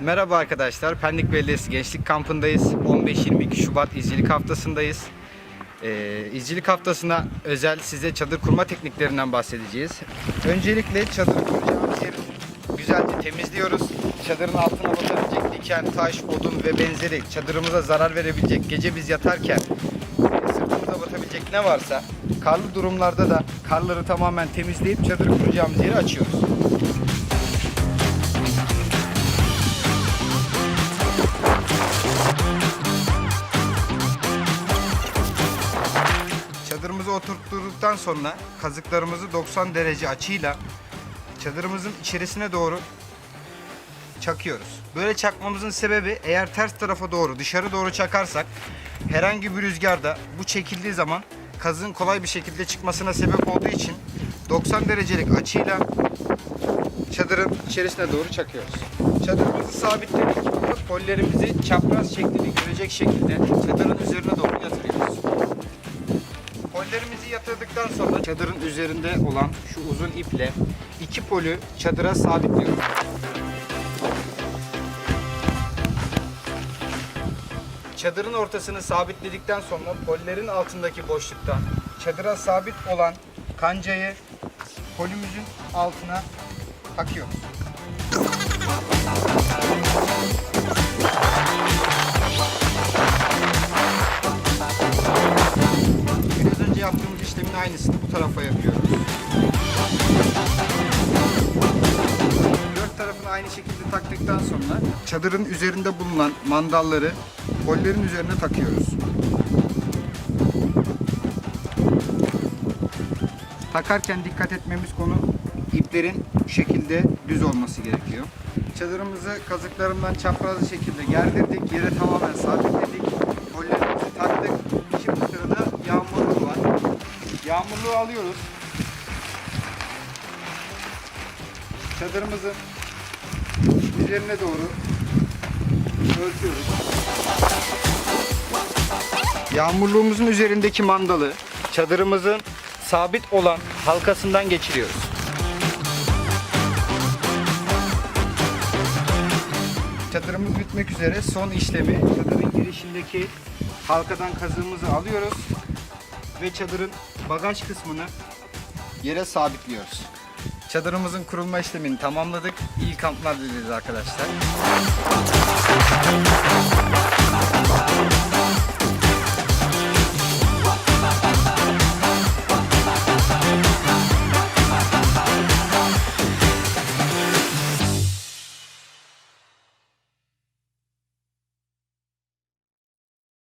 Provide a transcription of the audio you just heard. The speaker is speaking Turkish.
Merhaba arkadaşlar. Pendik Belediyesi Gençlik Kampı'ndayız. 15-22 Şubat izcilik haftasındayız. Ee, izcilik haftasına özel size çadır kurma tekniklerinden bahsedeceğiz. Öncelikle çadır kuracağımız yeri güzelce temizliyoruz. Çadırın altına batabilecek diken, taş, odun ve benzeri çadırımıza zarar verebilecek, gece biz yatarken sırtımıza batabilecek ne varsa karlı durumlarda da karları tamamen temizleyip çadır kuracağımız yeri açıyoruz. Çadırımızı oturtturduktan sonra kazıklarımızı 90 derece açıyla çadırımızın içerisine doğru çakıyoruz. Böyle çakmamızın sebebi eğer ters tarafa doğru dışarı doğru çakarsak herhangi bir rüzgarda bu çekildiği zaman kazın kolay bir şekilde çıkmasına sebep olduğu için 90 derecelik açıyla çadırın içerisine doğru çakıyoruz. Çadırımızı sabitledik. Kollerimizi çapraz şeklinde görecek şekilde çadırın üzerine doğru yatırıyoruz. Pollerimizi yatırdıktan sonra çadırın üzerinde olan şu uzun iple iki polü çadıra sabitliyoruz. Çadırın ortasını sabitledikten sonra pollerin altındaki boşluktan çadıra sabit olan kancayı polümüzün altına takıyoruz. Yaptığımız işlemin aynısını bu tarafa yapıyoruz. Dört tarafını aynı şekilde taktıktan sonra çadırın üzerinde bulunan mandalları pollerin üzerine takıyoruz. Takarken dikkat etmemiz konu iplerin bu şekilde düz olması gerekiyor. Çadırımızı kazıklarından çaprazlı şekilde gerdirdik. Yere tamamen sabitledik. Pollerimizi taktık. Yağmurluğu alıyoruz. Çadırımızın üzerine doğru örtüyoruz. Yağmurluğumuzun üzerindeki mandalı çadırımızın sabit olan halkasından geçiriyoruz. Çadırımız bitmek üzere. Son işlemi çadırın girişindeki halkadan kazığımızı alıyoruz ve çadırın bagaj kısmını yere sabitliyoruz. Çadırımızın kurulma işlemini tamamladık. İyi kamplar dileriz arkadaşlar.